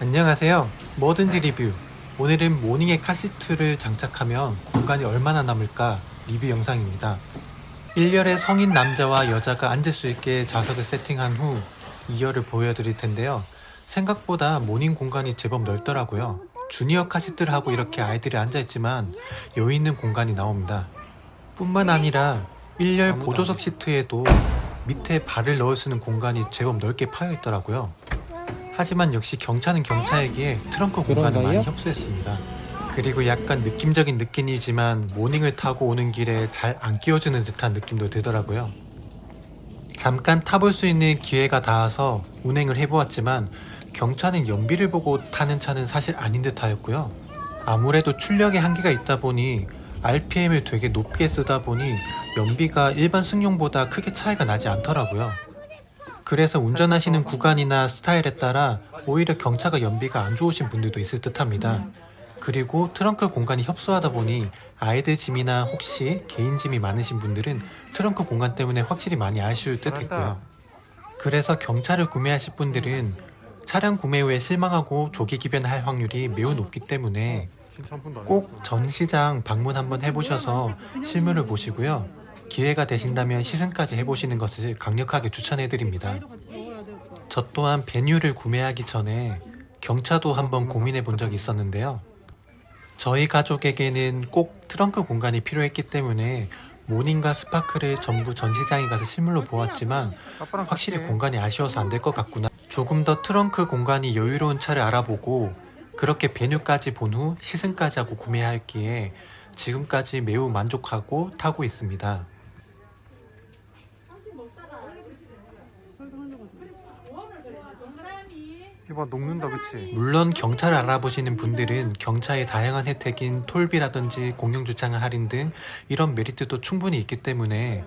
안녕하세요. 뭐든지 리뷰. 오늘은 모닝에 카시트를 장착하면 공간이 얼마나 남을까 리뷰 영상입니다. 1열에 성인 남자와 여자가 앉을 수 있게 좌석을 세팅한 후 2열을 보여드릴 텐데요. 생각보다 모닝 공간이 제법 넓더라고요. 주니어 카시트를 하고 이렇게 아이들이 앉아있지만 여유 있는 공간이 나옵니다. 뿐만 아니라 1열 보조석 시트에도 밑에 발을 넣을 수 있는 공간이 제법 넓게 파여 있더라고요. 하지만 역시 경차는 경차이기에 트렁크 공간을 많이? 협소했습니다. 그리고 약간 느낌적인 느낌이지만 모닝을 타고 오는 길에 잘 안 끼워주는 듯한 느낌도 들더라고요. 잠깐 타볼 수 있는 기회가 닿아서 운행을 해보았지만 경차는 연비를 보고 타는 차는 사실 아닌 듯 하였고요. 아무래도 출력의 한계가 있다 보니 RPM을 되게 높게 쓰다 보니 연비가 일반 승용보다 크게 차이가 나지 않더라고요. 그래서 운전하시는 구간이나 스타일에 따라 오히려 경차가 연비가 안 좋으신 분들도 있을 듯 합니다. 그리고 트렁크 공간이 협소하다 보니 아이들 짐이나 혹시 개인 짐이 많으신 분들은 트렁크 공간 때문에 확실히 많이 아쉬울 듯 했고요. 그래서 경차를 구매하실 분들은 차량 구매 후에 실망하고 조기 기변할 확률이 매우 높기 때문에 꼭 전시장 방문 한번 해보셔서 실물을 보시고요. 기회가 되신다면 시승까지 해보시는 것을 강력하게 추천해드립니다. 저 또한 베뉴를 구매하기 전에 경차도 한번 고민해 본 적이 있었는데요. 저희 가족에게는 꼭 트렁크 공간이 필요했기 때문에 모닝과 스파크를 전부 전시장에 가서 실물로 보았지만 확실히 공간이 아쉬워서 안 될 것 같구나. 조금 더 트렁크 공간이 여유로운 차를 알아보고 그렇게 베뉴까지 본 후 시승까지 하고 구매했기에 지금까지 매우 만족하고 타고 있습니다. 이봐 녹는다 그치? 물론 경차를 알아보시는 분들은 경차의 다양한 혜택인 톨비라든지 공영주차장 할인 등 이런 메리트도 충분히 있기 때문에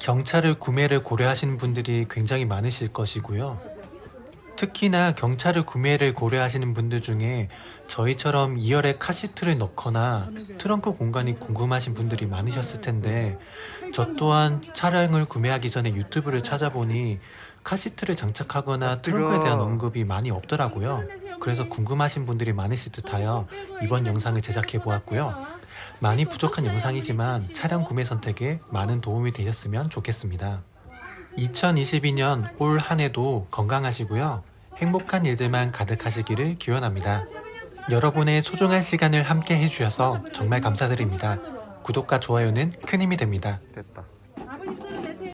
경차를 구매를 고려하시는 분들이 굉장히 많으실 것이고요. 특히나 경차를 구매를 고려하시는 분들 중에 저희처럼 2열에 카시트를 넣거나 트렁크 공간이 궁금하신 분들이 많으셨을 텐데 저 또한 차량을 구매하기 전에 유튜브를 찾아보니 카시트를 장착하거나 트렁크에 대한 언급이 많이 없더라고요. 그래서 궁금하신 분들이 많으실 듯하여 이번 영상을 제작해 보았고요. 많이 부족한 영상이지만 차량 구매 선택에 많은 도움이 되셨으면 좋겠습니다. 2022년 올 한 해도 건강하시고요. 행복한 일들만 가득하시기를 기원합니다. 여러분의 소중한 시간을 함께 해주셔서 정말 감사드립니다. 구독과 좋아요는 큰 힘이 됩니다. 됐다